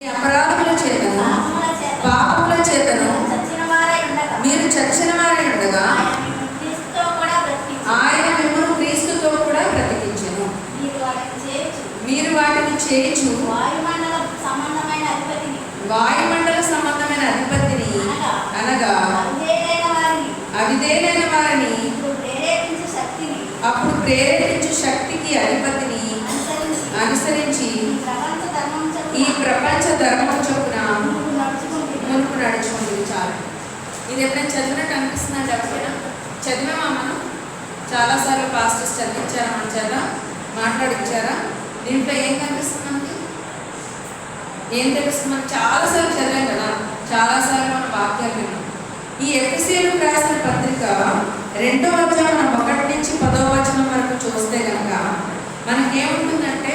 మీ అపరాధముల చేతను పాపముల చేత పాపముల చేతను చచ్చిన వారై ఉండగా మీరు చచ్చిన వారి ఉండగా ఆయన క్రీస్తుతో కూడా బ్రతికించి ఆయన మిమ్మల్ని క్రీస్తుతో కూడా బ్రతికించెను మీరు వాటిని చేర్చు మీరు వాటిని చేయుచు వాయుమండల సంబంధమైన అధిపతిని వాయుమండల సంబంధమైన అధిపతిని అనగా అవిధేయులైన వారిని అవిధేలైన వారిని ఇప్పుడు ప్రేరేపించే శక్తిని అప్పుడు ప్రేరేపించు శక్తికి అధిపతిని అనుసరించి అనుసరించి ఈ ప్రపంచ ధర్మం ఈ ప్రపంచ ధర్మం చొప్పున నడుచుకుంటుంది మునుపు నడుచుకుంటుంది చాలు ఇది ఎప్పుడైనా చదివినట్టు అనిపిస్తుందండి ఎవరికైనా చదివామా మనం? చాలాసార్లు పాస్టర్స్ చదివించారా మన చేత మాట్లాడించారా? దీంట్లో ఏం కనిపిస్తుంది మనకి? ఏం తెలుస్తుంది మనం చాలాసార్లు చదివాం కదా. చాలాసార్లు మనం వాక్యాలు విన్నాం. ఈ ఎఫ్సీలు రాసిన పత్రిక రెండో అధ్యాయం మనం ఒకటి నుంచి పదో వచనం వరకు చూస్తే కనుక మనకేముంటుందంటే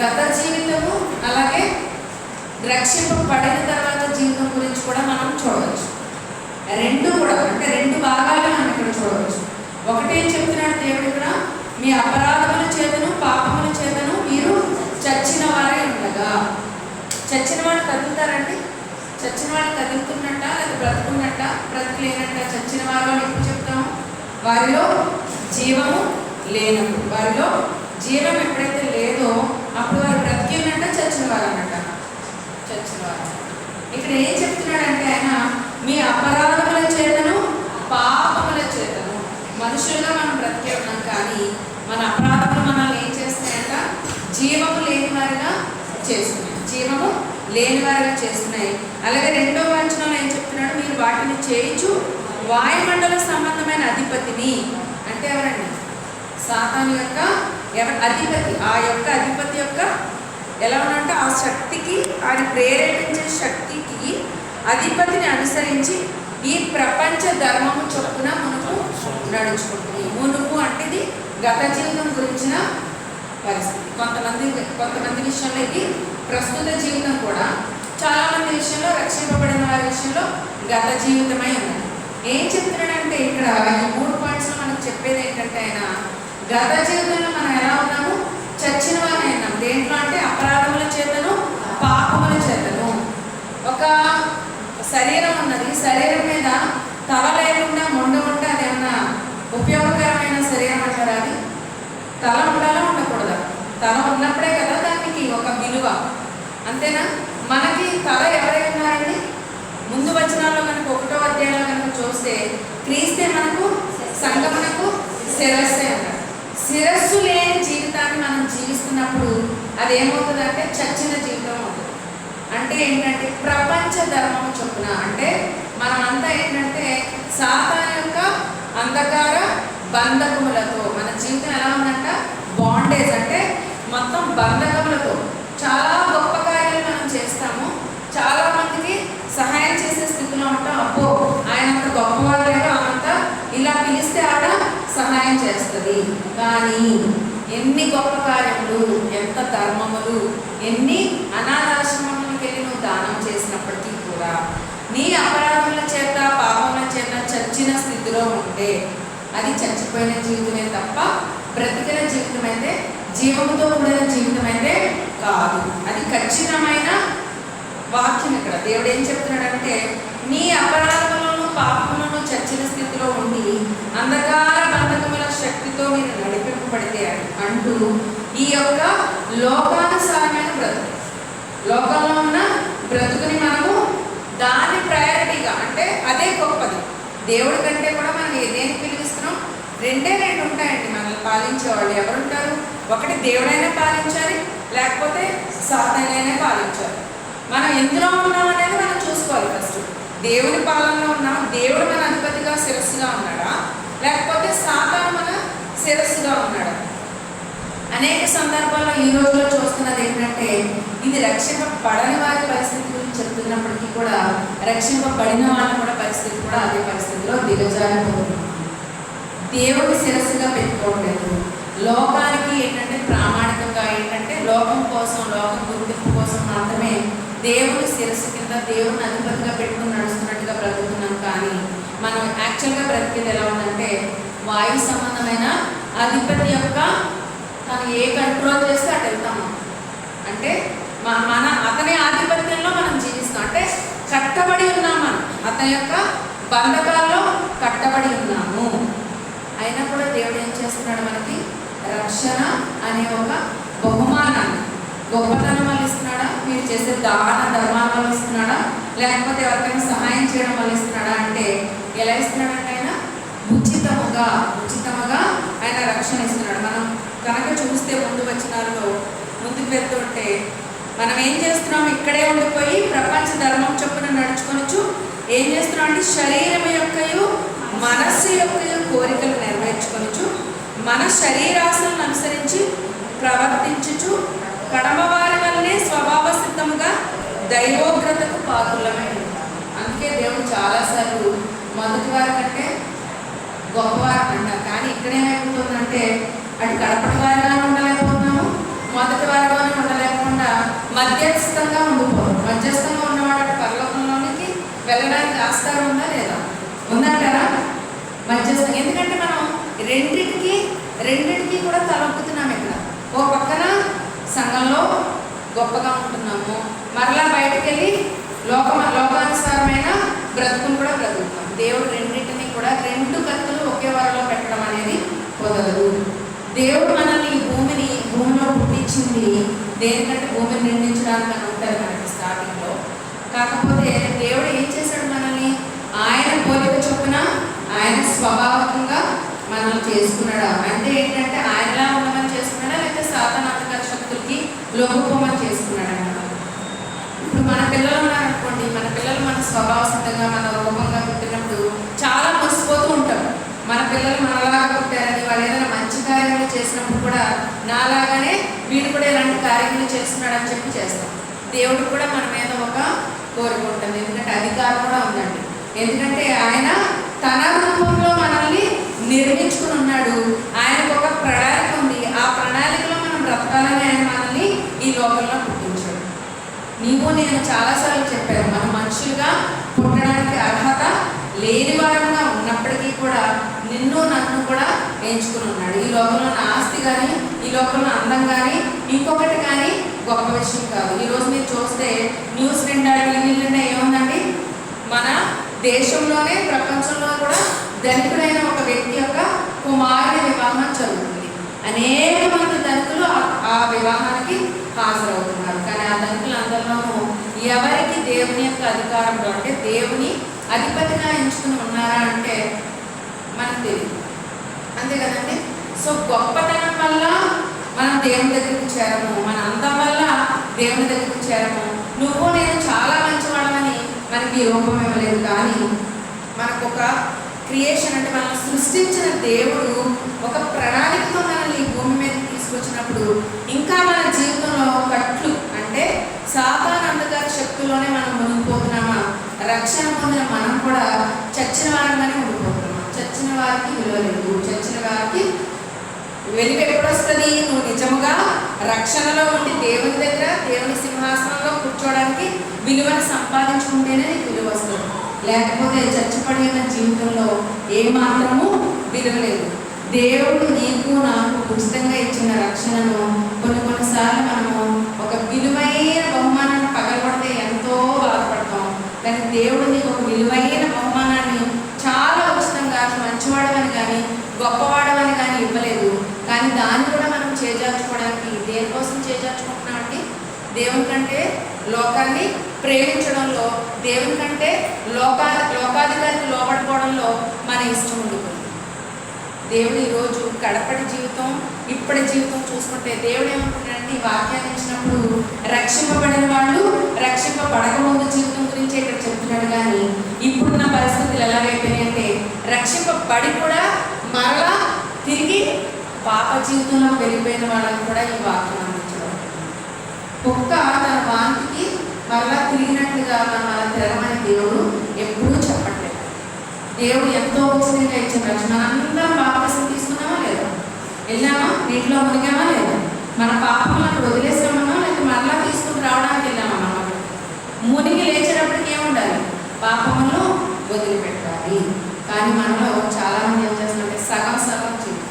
గత జీవితము అలాగే రక్షింపబడిన తర్వాత జీవితం గురించి కూడా మనం చూడవచ్చు. రెండు కూడా అంటే రెండు భాగాలు మనం ఇక్కడ చూడవచ్చు. ఒకటే చెప్తున్నాడు దేవుడు ఇక్కడ? మీ అపరాధముల చేతను పాపముల చేతను మీరు చచ్చిన వారే ఉండగా. చచ్చిన వాళ్ళు కదులుతారండి? చచ్చిన వాళ్ళు కదులుతున్నట్ట లేదా బ్రతుకున్నట్ట? బ్రతుకులేనట్ట? చచ్చిన వారు అని ఎప్పుడు చెప్తాము? వారిలో జీవము లేనప్పుడు. వారిలో జీవం ఎప్పుడైతే లేదో అప్పుడు వారు బ్రతికి చచ్చిన వారు అన్నట్ట చచ్చిన వారు ఇక్కడ ఏం చెప్తున్నాడంటే ఆయన మీ అపరాధముల చేతను పాపముల చేతను మనుషులుగా మనం బ్రతికే ఉన్నాం కానీ మన అపరాధములు మనల్ని ఏం చేస్తున్నాయంట? జీవము లేని వారిగా చేస్తున్నాయి. జీవము లేని వారిగా చేస్తున్నాయి. అలాగే రెండో వచనంలో ఏం చెప్తున్నాడు? మీరు వాటిని చేయించు వాయుమండల సంబంధమైన అధిపతిని. అంటే ఎవరండి? సాతాను యొక్క ఎవరి? అధిపతి. ఆ యొక్క అధిపతి యొక్క ఎలా ఉన్నంటే ఆ శక్తికి ఆయన ప్రేరేపించే శక్తికి అధిపతిని అనుసరించి ఈ ప్రపంచ ధర్మము చొప్పున మునుపు నడుచుకుంటుంది. మునుపు అంటే ఇది గత జీవితం గురించిన పరిస్థితి. కొంతమంది కొంతమంది విషయంలో ఇది ప్రస్తుత జీవితం కూడా చాలా మంది విషయంలో రక్షింపబడిన వారి విషయంలో గత జీవితమై ఉన్నది. ఏం చెప్తున్నాడంటే ఇక్కడ ఈ మూడు పాయింట్స్లో మనకు చెప్పేది ఏంటంటే ఆయన గత జీవితంలో మనం ఎలా ఉన్నాము? చచ్చిన వారిని అయినాం దేంట్లో అంటే శరీరం ఉన్నది. శరీరం మీద తల లేకుండా మొండ ఉంటే అది ఏమన్నా ఉపయోగకరమైన శరీరం అంటారా అది? తల ఉండాలా ఉండకూడదా? తల ఉన్నప్పుడే కదా దానికి ఒక విలువ. అంతేనా? మనకి తల ఎవరై ఉన్నారండి? ముందు వచనాల్లో మనకు ఒకటో అధ్యాయంలో కనుక చూస్తే క్రీస్తే మనకు సంగమనకు శిరస్సే అన్నాడు శిరస్సు లేని జీవితాన్ని మనం జీవిస్తున్నప్పుడు అది ఏమవుతుందంటే చచ్చిన జీవితం అవుతుంది. అంటే ఏంటంటే ప్రపంచ ధర్మం చొప్పున. అంటే మనమంతా ఏంటంటే సాతాన్ యొక్క అంధకార బంధకములతో మన జీవితం ఎలా ఉందంట? బాండేజ్. అంటే మొత్తం బంధకములతో. చాలా గొప్ప కార్యాలు మనం చేస్తాము. చాలా మందికి సహాయం చేసే స్థితిలో ఉంటాం. అబ్బో ఆయన అంత గొప్పవాడు లేదో ఇలా పిలిస్తే ఆడ సహాయం చేస్తుంది. కానీ ఎన్ని గొప్ప కార్యములు ఎంత ధర్మములు ఎన్ని అనాథాశ్రమ వెళ్ళి నువ్వు దానం చేసినప్పటికీ కూడా నీ అపరాధముల చేత పాపముల చేత చచ్చిన స్థితిలో ఉంటే అది చచ్చిపోయిన జీవితమే తప్ప బ్రతికిన జీవితం అయితే జీవముతో కూడిన జీవితం అయితే కాదు. అది ఖచ్చితమైన వాక్యం ఇక్కడ. దేవుడు ఏం చెప్తున్నాడంటే నీ అపరాధములను పాపములను చచ్చిన స్థితిలో ఉండి అంధకార బంధకముల శక్తితో మీరు నడిపింపబడితే అంటూ ఈ యొక్క లోకా బ్రతుకు లోకంలో ఉన్న బ్రతుకుని మనము దాన్ని ప్రయారిటీగా అంటే అదే గొప్పది దేవుడి కంటే కూడా మనం ఏ- దేనికి పిలిపిస్తున్నాం రెండే రెండు ఉంటాయండి మనల్ని పాలించే వాళ్ళు. ఎవరుంటారు? ఒకటి దేవుడైనా పాలించాలి లేకపోతే సాధనైనా పాలించాలి. మనం ఎందులో ఉన్నాం అనేది మనం చూసుకోవాలి ఫస్ట్ దేవుని పాలనలో ఉన్నాం దేవుడు మన అధిపతిగా శిరస్సుగా ఉన్నాడా? లేకపోతే సాతాను మన శిరస్సుగా ఉన్నాడా? అనేక సందర్భాల్లో ఈ రోజులో చూస్తున్నది ఏంటంటే ఇది రక్షింపబడని వారి పరిస్థితి గురించి చెప్తున్నప్పటికీ కూడా రక్షింపబడిన వాళ్ళ కూడా పరిస్థితి కూడా అదే పరిస్థితిలో దిగజారిపోతుంది. దేవుడి శిరస్సుగా పెట్టుకోవట్లేదు లోకానికి ఏంటంటే ప్రామాణికంగా ఏంటంటే లోకం కోసం లోకం గుర్తింపు కోసం మాత్రమే దేవుడి శిరస్సు కింద దేవుడిని అధిపతిగా పెట్టుకుని నడుస్తున్నట్టుగా బ్రతుకుతున్నాం. కానీ మనం యాక్చువల్గా బ్రతికేది ఎలా ఉందంటే వాయు సంబంధమైన అధిపతి యొక్క తను ఏ కంట్రోల్ చేస్తే అటు వెళ్తాము. అంటే మన అతని ఆధిపత్యంలో మనం జీవిస్తాం. అంటే కట్టబడి ఉన్నాం మనం. అతని యొక్క బంధకాల్లో కట్టబడి ఉన్నాము. అయినా కూడా దేవుడు ఏం చేస్తున్నాడు మనకి? రక్షణ అనే ఒక బహుమానాన్ని గొప్పతనం వల్ల ఇస్తున్నాడా మీరు చేసే దాన ధర్మాల వల్ల ఇస్తున్నాడా లేకపోతే ఎవరికైనా సహాయం చేయడం వల్ల ఇస్తున్నాడా అంటే ఎలా ఇస్తున్నాడంటే ఆయన? ఉచితముగా ఉచితముగా ఆయన రక్షణ ఇస్తున్నాడు. మనం కనుక చూస్తే ముందు వచనాల్లో ముందుకు వెళ్తుంటే మనం ఏం చేస్తున్నాం? ఇక్కడే ఉండిపోయి ప్రపంచ ధర్మం చొప్పున నడుచుకొనొచ్చు. ఏం చేస్తున్నాం అంటే శరీరం యొక్కయు మనస్సు యొక్క కోరికలు నెరవేర్చుకొనొచ్చు. మన శరీరాశలను అనుసరించి ప్రవర్తించుచు కడమవారి వల్లనే స్వభావ సిద్ధముగా దైవోగ్రతకు పాకులమే. అందుకే దేవుడు చాలాసార్లు మొదటి వారి కంటే గొప్పవారు అంటారు కానీ ఇక్కడ ఏమైపోతుందంటే అటు కడపటి వారిగా ఉండలేకపోతున్నాము. మొదటి వారిగానే మధ్యస్థంగా ఉండిపోతాం మధ్యస్థంగా ఉన్నవాడు పర్లోకంలోనికి వెళ్ళడానికి ఆస్కారం ఉందా లేదా? ఉందంటారా? మధ్యస్థం ఎందుకంటే మనం రెండింటికి రెండింటికి కూడా తలొక్కుతున్నాం ఇక్కడ. ఓ పక్కన సంఘంలో గొప్పగా ఉంటున్నాము. మరలా బయటకు వెళ్ళి లోక లోకానుసారమైన బ్రతుకును కూడా బ్రతుకుతాం దేవుడు రెండింటిని కూడా రెండు కత్తులు ఒకే వరలో పెట్టడం అనేది కుదరదు. దేవుడు మనల్ని ఈ భూమిని భూమిలో పుట్టించింది దేనికంటే భూమిని నిర్మించడానికి అని ఉంటుంది మనకి స్టార్టింగ్లో కాకపోతే దేవుడు ఏం చేశాడు మనల్ని? ఆయన పోలిక చొప్పున ఆయన స్వభావకంగా మనల్ని చేసుకున్నాడు? అంటే ఏంటంటే ఆయనలా ఉండమని చేసుకున్నాడా? లేకపోతే సాధనాత్మక శక్తులకి లోపమని చేసుకున్నాడా ఇప్పుడు మన పిల్లలు ఉన్నారనుకోండి మన పిల్లలు మన స్వభావ సిద్ధంగా మన రూపంగా పుట్టినప్పుడు చాలా మన పిల్లలు మనలాగా పుట్టారని వాళ్ళు ఏదైనా మంచి కార్యములు చేసినప్పుడు కూడా నాలాగానే వీడు కూడా ఇలాంటి కార్యములు చేస్తున్నాడని చెప్పి చేస్తాం. దేవుడు కూడా మన మీద ఒక కోరిక ఉంటుంది. ఎందుకంటే అధికారం కూడా ఉందండి. ఎందుకంటే ఆయన తన రూపంలో మనల్ని నిర్మించుకుని ఉన్నాడు. ఆయనకు ఒక ప్రణాళిక ఉంది. ఆ ప్రణాళికలో మనం బ్రతకాలని ఆయన మనల్ని ఈ లోకంలో పుట్టించాడు. నీవు నేను చాలాసార్లు చెప్పాను మనం మనుషులుగా పుట్టడానికి అర్హత లేని వారంగా ఉన్నప్పటికీ కూడా నిన్ను నన్ను కూడా ఎంచుకుని ఉన్నాడు. ఈ లోకంలో నా ఆస్తి కానీ ఈ లోకంలో అందం కానీ ఇంకొకటి కానీ గొప్ప విషయం కాదు. ఈరోజు మీరు చూస్తే న్యూస్ నిండా టీవీ నిండా ఏముందండి? మన దేశంలోనే ప్రపంచంలో కూడా దళితుడైన ఒక వ్యక్తి యొక్క కుమారుని వివాహం జరుగుతుంది. అనేక మంది దళితులు ఆ- వివాహానికి హాజరవుతున్నారు. కానీ ఆ ధనికులందరిలోనూ ఎవరికి దేవుని యొక్క అధికారంలో అంటే దేవుని అధిపతిగా ఎంచుకుని ఉన్నారా అంటే మనకు తెలియదు అంతే కదండి? సో గొప్పతనం వల్ల మనం దేవుని దగ్గరికి చేరము మన అందం వల్ల దేవుని దగ్గరికి చేరము. నువ్వు నేను చాలా మంచివాడమని మనకి రూపం ఇవ్వలేదు. కానీ మనకు ఒక క్రియేషన్ అంటే మనం సృష్టించిన దేవుడు ఒక ప్రణాళికతో మనల్ని భూమి మీద తీసుకొచ్చినప్పుడు ఇంకా మన జీవితంలో కట్లు అంటే సాతాన్ అంధకార శక్తుల్లోనే మనం మునిగిపోతున్నామా? రక్షణ పొందిన మనం కూడా చచ్చిన వారంగానే చచ్చిన వారికి విలువ లేదు. చచ్చిన వారికి వెలుగు ఎప్పుడు వస్తుంది నువ్వు నిజముగా రక్షణలో ఉండి దేవుని దగ్గర దేవుని సింహాసనంలో కూర్చోవడానికి విలువను సంపాదించుకుంటేనే నీకు విలువ వస్తుంది. లేకపోతే చచ్చిపడిన జీవితంలో ఏ మాత్రము విలువ లేదు. దేవుడు నీకు నాకు ఉచితంగా ఇచ్చిన రక్షణను కొన్ని కొన్నిసార్లు మనము ఒక విలువైన బహుమానాన్ని పగలగొడితే ఎంతో బాధపడతాం. కానీ దేవుడు నీకు ఒక విలువైన బహుమానం చాలా ఉచితంగా మంచివాడమని కానీ గొప్పవాడమని కానీ ఇవ్వలేదు. కానీ దాన్ని కూడా మనం చేజార్చుకోవడానికి దేనికోసం చేజార్చుకుంటున్నామండి దేవుని కంటే లోకాన్ని ప్రేమించడంలో దేవుని కంటే లోకా లోకాధికారికి లోపడిపోవడంలో మన ఇష్టం ఉండిపోయింది దేవుడు ఈరోజు కడపటి జీవితం ఇప్పటి జీవితం చూసుకుంటే దేవుడు ఏమనుకుంటాడంటే ఈ వాక్యాన్ని ఇచ్చినప్పుడు రక్షింపబడిన వాళ్ళు రక్షింపబడకముందు జీవితం గురించి ఇక్కడ చెప్తున్నాడు. కానీ ఇప్పుడున్న పరిస్థితులు ఎలాగైపోయినాయంటే రక్షింపబడి కూడా మరలా తిరిగి పాప జీవితంలో వెళ్ళిపోయిన వాళ్ళకి కూడా ఈ వాక్యం అందించడం. కుక్క తన వాంతికి మరలా తిరిగినట్టుగా మనం అలా తిరగమని దేవుడు ఎప్పుడూ చెప్పట్లేదు. దేవుడు ఎంతో ఉచితంగా ఇచ్చిన రక్షణ. అందరం బాప్తిసం తీసుకున్నామా లేదా? వెళ్ళామా? నీటిలో మునిగామా లేదా? మన పాపం అక్కడ వదిలేసామన్నా లేక మరలా తీసుకుని రావడానికి వెళ్ళామా మనం మునిగి లేచేటప్పటికి ఏముండాలి? పాపములను వదిలిపెట్టాలి. కానీ మనలో చాలా మంది ఏం చేస్తున్నారంటే సగం సగం జీవితం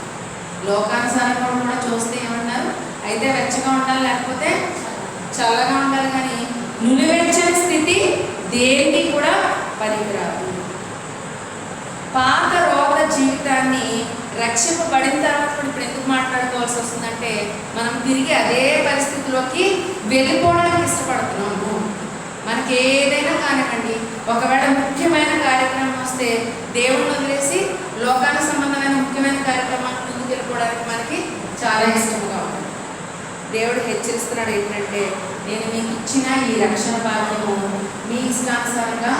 లోకానుసారంగా కూడా చూస్తే ఏమన్నారు అయితే వెచ్చగా ఉండాలి లేకపోతే చల్లగా ఉండాలి కానీ నులివెచ్చని స్థితి దేన్ని కూడా పనికిరాదు. పాత రోగ జీవితాన్ని రక్షింపబడిన తర్వాత ఇప్పుడు ఎందుకు మాట్లాడుకోవాల్సి వస్తుందంటే మనం తిరిగి అదే పరిస్థితిలోకి వెళ్ళిపోవడానికి ఇష్టపడుతున్నాము. మనకి ఏదైనా కానివ్వండి ఒకవేళ ముఖ్యమైన కార్యక్రమం వస్తే దేవుడిని వదిలేసి లోకానికి సంబంధమైన ముఖ్యమైన కార్యక్రమం ముందుకు వెళ్ళిపోవడానికి మనకి చాలా ఇష్టంగా ఉంటుంది. దేవుడు హెచ్చరిస్తున్నాడు ఏంటంటే నేను మీకు ఇచ్చిన ఈ రక్షణ భాగ్యము మీ ఇష్టానుసారంగా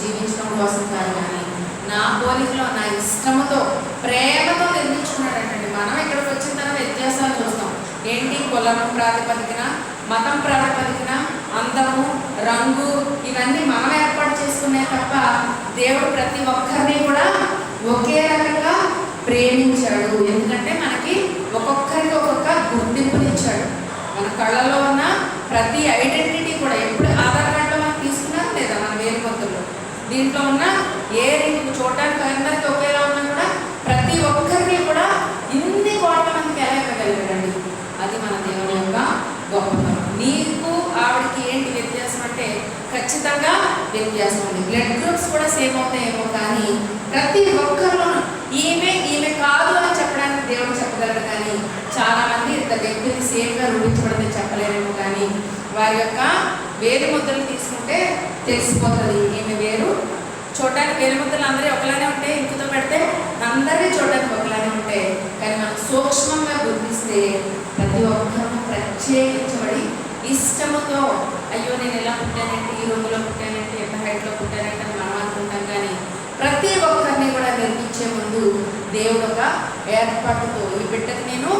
జీవించడం కోసం కాదు కానీ నా పోలికలో నా ఇష్టముతో ప్రేమతో నిర్మించుకున్నాడంటండి. మనం ఇక్కడికి వచ్చిన తర్వాత వ్యత్యాసాలు చూస్తాం. ఏంటి? కులం ప్రాతిపదికన మతం ప్రాతిపదికన అందము రంగు ఇవన్నీ మనం ఏర్పాటు చేసుకునే తప్ప దేవుడు ప్రతి ఒక్కరిని కూడా ఒకే రకంగా ప్రేమించాడు. ఎందుకంటే మనకి ఒక్కొక్కరికి ఒక్కొక్క గుర్తింపునిచ్చాడు. మన కళ్ళలో ఉన్న ప్రతి ఐడెంటిటీ కూడా ఎప్పుడు ఆధార్ కార్డులో మనం తీసుకున్నాం లేదా మన వేరు మొత్తంలో దీంట్లో ఉన్న ఏ రింగ్ చూడడానికి అందరికీ ఒకేలా ఉన్నా కూడా ప్రతి ఒక్కరికి కూడా ఇన్ని కోట్ల మనకి ఎలా ఇవ్వగలిగాడండి? అది మన దేవుని యొక్క గొప్పతనం నీకు ఆవిడకి ఏంటి వ్యత్యాసం అంటే ఖచ్చితంగా వ్యత్యాసం ఉంది. బ్లడ్ గ్రూప్స్ కూడా సేమ్ అవుతాయేమో కానీ ప్రతి ఒక్క ఈమె ఈమె కాదు అని చెప్పడానికి దేవుడు చెప్పగలరు చాలామంది ఇంత వ్యక్తిని సేఫ్గా వ్యక్తులు చెప్పలేరేమో కానీ వారి యొక్క వేరు ముద్రలు తీసుకుంటే తెలిసిపోతుంది. ఈమె వేరు. చూడడానికి వేరు ముద్రలు అందరూ ఒకలానే ఉంటాయి ఇంకుతో పెడితే అందరినీ చూడడానికి ఒకలానే ఉంటాయి కానీ మనం సూక్ష్మంగా గుర్తిస్తే ప్రతి ఒక్కరూ ప్రత్యేకించబడి ఇష్టముతో అయ్యో నేను ఎలా పుట్టానంటే ఈ రూములో పుట్టానంటే ఎంత హైట్లో పుట్టానంటే అని మనం అనుకుంటాం కానీ ప్రతి ఒక్కరిని కూడా నిర్మించే ముందు దేవుడు ఒక ఏర్పాటుతో ఈ బిడ్డకు నేను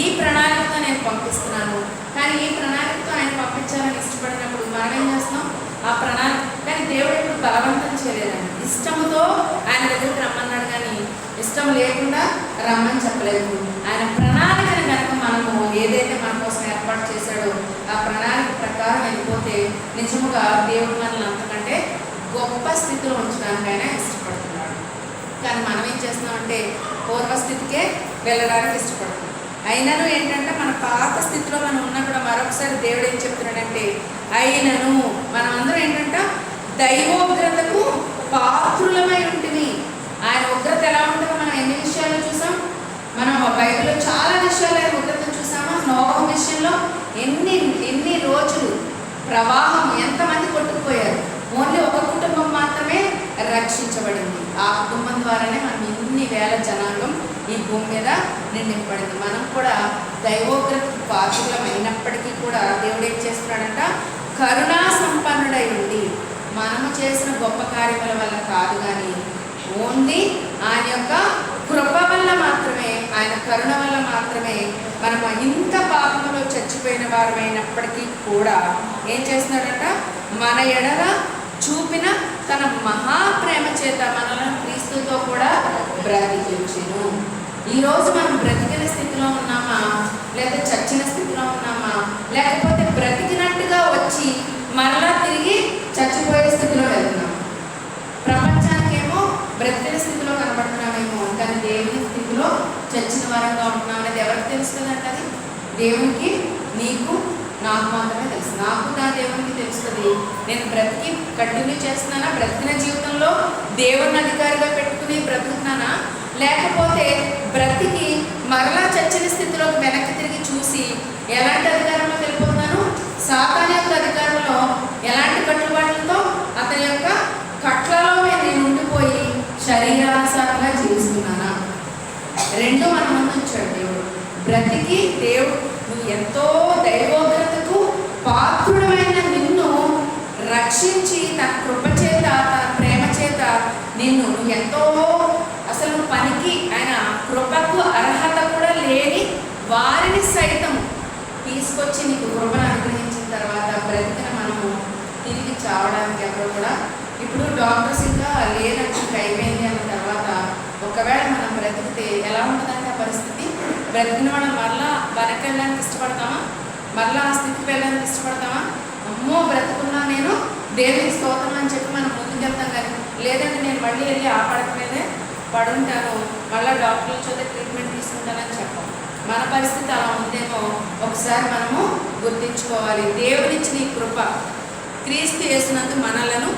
ఈ ప్రణాళికతో నేను పంపిస్తున్నాను. కానీ ఈ ప్రణాళికతో ఆయన పంపించాలని ఇష్టపడినప్పుడు మనం ఏం చేస్తాం ఆ ప్రణాళిక కానీ దేవుడు ఎప్పుడు బలవంతం చేయలేదండి. ఇష్టముతో ఆయన దగ్గరికి రమ్మన్నాడు కానీ ఇష్టం లేకుండా రమ్మని చెప్పలేదు. ఆయన ప్రణాళికను కనుక మనము ఏదైతే మన కోసం ఏర్పాటు చేశాడో ఆ ప్రణాళిక ప్రకారం వెళ్ళిపోతే నిజముగా దేవుడు మనల్ని అంతకంటే గొప్ప స్థితిలో ఉంచడానికి ఆయన ఇష్టపడుతున్నాడు. కానీ మనం ఏం చేస్తున్నామంటే పూర్వస్థితికే వెళ్ళడానికి ఇష్టపడుతున్నాం అయినను ఏంటంటే మన పాత స్థితిలో మనం ఉన్నా కూడా మరొకసారి దేవుడు ఏం చెప్తున్నాడంటే అయినను. మనం అందరం ఏంటంటే దైవోగ్రతకు పాత్రులమై ఉంటుంది ఆయన ఉగ్రత ఎలా ఉంటుందో మనం ఎన్ని విషయాలు చూసాం? మనం బైబిల్లో చాలా విషయాలు ఆయన ఉగ్రతను చూసామా? నోహం విషయంలో ఎన్ని ఎన్ని రోజులు ప్రవాహం ఎంతమంది కొట్టుకుపోయారు? ఓన్లీ ఒక కుటుంబం మాత్రమే రక్షించబడింది. ఆ కుటుంబం ద్వారానే మనం కొన్ని వేల జనాంగం ఈ భూమి మీద నిండింపడింది మనం కూడా దైవోగ్రతకు పాత్రలం అయినప్పటికీ కూడా దేవుడు ఏం చేస్తున్నాడంట? కరుణా సంపన్నుడై ఉండి మనము చేసిన గొప్ప కార్యముల వల్ల కాదు కానీ ఓన్లీ ఆయన యొక్క కృప వల్ల మాత్రమే ఆయన కరుణ వల్ల మాత్రమే మనం ఇంత పాపంలో చచ్చిపోయిన వారమైనప్పటికీ కూడా ఏం చేస్తున్నాడంట? మన ఎడల చూపిన తన మహాప్రేమ చేత మనల్ని క్రీస్తుతో కూడా బ్రతికించును. ఈరోజు మనం బ్రతికిన స్థితిలో ఉన్నామా? లేదా చచ్చిన స్థితిలో ఉన్నామా? లేకపోతే బ్రతికినట్టుగా వచ్చి మరలా తిరిగి చచ్చిపోయే స్థితిలో వెళ్తున్నాం? ప్రపంచానికేమో బ్రతికిన స్థితిలో కనబడుతున్నామేమో కానీ దేవుని స్థితిలో చచ్చిన వారంగా ఉంటున్నాం అనేది ఎవరికి తెలుస్తుందంట అది? దేవునికి నీకు నాకు మాత్రమే తెలుసు. నాకు నా దేవునికి తెలుస్తుంది నేను బ్రతికి కంటిన్యూ చేస్తున్నానా? బ్రతికిన జీవితంలో దేవుని అధికారిగా పెట్టుకుని బ్రతుకుతున్నానా? లేకపోతే బ్రతికి మరలా చచ్చిన స్థితిలోకి వెనక్కి తిరిగి చూసి ఎలాంటి అధికారంలో వెళ్ళిపోతున్నాను? సాతాన్ యొక్క అధికారంలో ఎలాంటి కట్టుబాట్లతో అతని యొక్క కట్లలో నేను ఉండిపోయి శరీరానుసారంగా జీవిస్తున్నానా? రెండు మన ముందు వచ్చాడు దేవుడు. బ్రతికి దేవుడు ఎంతో దైవోగ్రతకు పాత్రుడమైన నిన్ను రక్షించి తన కృప చేత తన ప్రేమ చేత నిన్ను నువ్వు ఎంతో అసలు పనికి ఆయన కృపకు అర్హత కూడా లేని వారిని సైతం తీసుకొచ్చి నీకు కృపను అనుగ్రహించిన తర్వాత బ్రతికిన మనము తిరిగి చావడానికి ఎవరు కూడా ఇప్పుడు డాక్టర్స్ ఇంకా లేనట్టు అయిపోయింది అన్న తర్వాత ఒకవేళ మనం బ్రతికితే ఎలా ఉంటుందంటే ఆ పరిస్థితి? బ్రతికిన మనం మరలా వెనక్కి వెళ్ళడానికి ఇష్టపడతామా? మరలా ఆ స్థితికి వెళ్ళడానికి ఇష్టపడతామా? అమ్మో బ్రతుకున్నా నేను దేవుని స్తోత్రం అని చెప్పి మనం ముందుకు వెళ్తాం కానీ లేదంటే నేను మళ్ళీ వెళ్ళి ఆ పడక మీదే పడుంటాను. మళ్ళీ డాక్టర్ల చూస్తే ట్రీట్మెంట్ తీసుకుంటానని చెప్పాం. మన పరిస్థితి అలా ఉందేమో ఒకసారి మనము గుర్తించుకోవాలి. దేవుడిచ్చిన ఈ కృప క్రీస్తు చేసినందు మనలను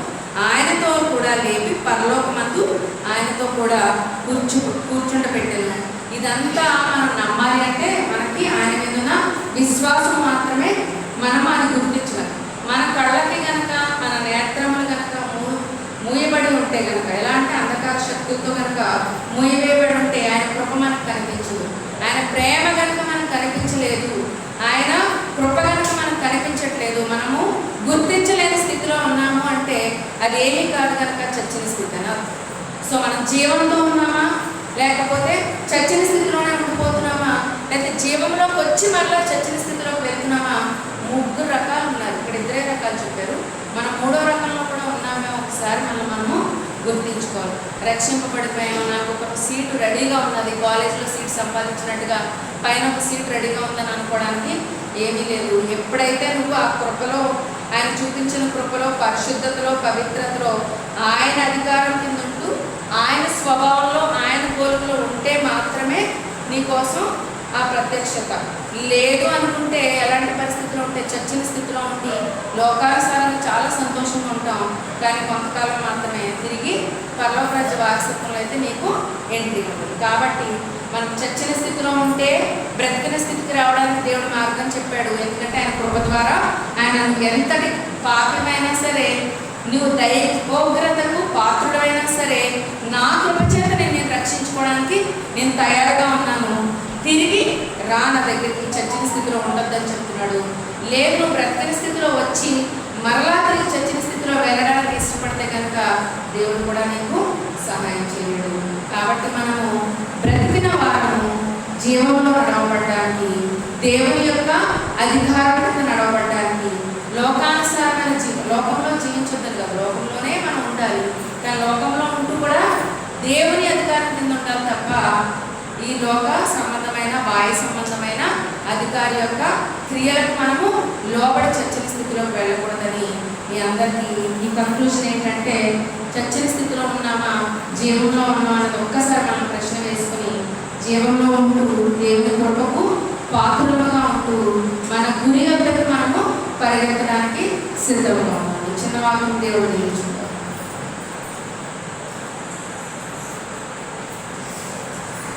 ఆయనతో కూడా లేపి పరలోకమందు ఆయనతో కూడా కూర్చు కూర్చుండబెట్టను ఇదంతా మనం నమ్మాలి అంటే మనకి ఆయన మీద ఉన్న విశ్వాసం మాత్రమే మనం అది గుర్తించాలి మన కళ్ళకి గనక మన నేత్రములు గనక మూ- మూయబడి ఉంటే గనక అంటే అంధకార శక్తులతో గనక మూయవేయబడి ఉంటే ఆయన కృప మనకు కనిపించదు. ఆయన ప్రేమ గనక మనకు కనిపించలేదు ఆయన కృప గనక మనకు కనిపించట్లేదు మనము గుర్తించలేని స్థితిలో ఉన్నాము అంటే అది ఏమీ కాదు కనుక చచ్చిన స్థితి సో మనం జీవంతో ఉన్నామా? లేకపోతే చచ్చిన స్థితిలోనే ఉండిపోతున్నామా? లేకపోతే జీవంలోకి వచ్చి మరలా చచ్చిన స్థితిలోకి వెళ్తున్నామా? ముగ్గురు రకాలు ఉన్నారు ఇక్కడ ఇద్దరే రకాలు చెప్పారు. మనం మూడో రకంలో కూడా ఉన్నామే ఒకసారి మనం మనము గుర్తించుకోవాలి. రక్షింపబడిపోయాము? నాకు ఒక సీటు రెడీగా ఉన్నది. కాలేజీలో సీట్ సంపాదించినట్టుగా పైన ఒక సీట్ రెడీగా ఉందని అనుకోవడానికి ఏమీ లేదు. ఎప్పుడైతే నువ్వు ఆ కృపలో ఆయన చూపించిన కృపలో పరిశుద్ధతలో పవిత్రతలో ఆయన అధికారం కింద ఆయన స్వభావంలో ఆయన కోరికలో ఉంటే మాత్రమే నీకోసం ఆ ప్రత్యక్షత. లేదు అనుకుంటే ఎలాంటి పరిస్థితిలో ఉంటే చచ్చిన స్థితిలో ఉండి లోకానుసారంగా చాలా సంతోషంగా ఉంటాం. కానీ కొంతకాలం మాత్రమే తిరిగి పర్లోకరాజ్య వారసత్వంలో అయితే నీకు ఎంట్రీ ఉంటుంది. కాబట్టి మనం చచ్చిన స్థితిలో ఉంటే బ్రతికిన స్థితికి రావడానికి దేవుడు మార్గం చెప్పాడు. ఎందుకంటే ఆయన కృప ద్వారా ఆయన ఎంతటి పాపమైనా సరే నువ్వు దైవోగ్రతకు పాత్రుడైనా సరే నా కృపచేత నేను నేను రక్షించుకోవడానికి నేను తయారుగా ఉన్నాను. తిరిగి రా నా దగ్గరికి చచ్చిన స్థితిలో ఉండొద్దని చెప్తున్నాడు. లేదు నువ్వు బ్రతికిన స్థితిలో వచ్చి మరలా తిరిగి చచ్చిన స్థితిలో వెళ్ళడానికి ఇష్టపడితే కనుక దేవుడు కూడా నీకు సహాయం చేయడు. కాబట్టి మనము బ్రతికిన వారము జీవంలో నడవబడడానికి దేవుని యొక్క అధికారం నడవబడడానికి లోకానుసారమైన జీవ లోకంలో జీవించొద్దు కదా లోకంలోనే మనం ఉండాలి. ఇంకా లోకంలో ఉంటూ కూడా దేవుని అధికారం కింద ఉండాలి తప్ప ఈ లోక సంబంధమైన వాయు సంబంధమైన అధికారి యొక్క క్రియలకు మనము లోబడి చచ్చిన స్థితిలోకి వెళ్ళకూడదని మీ అందరికీ ఈ కన్క్లూజన్ ఏంటంటే చచ్చిన స్థితిలో ఉన్నామా? జీవంలో ఉన్నామా అనేది ఒక్కసారి మనం ప్రశ్న వేసుకుని జీవంలో ఉంటూ దేవుని కృపకు పాత్రలుగా ఉంటూ మన గురి వద్దకు మనము పరిగెత్తడానికి సిద్ధంగా ఉన్నాము చిన్నవాళ్ళు దేవుడు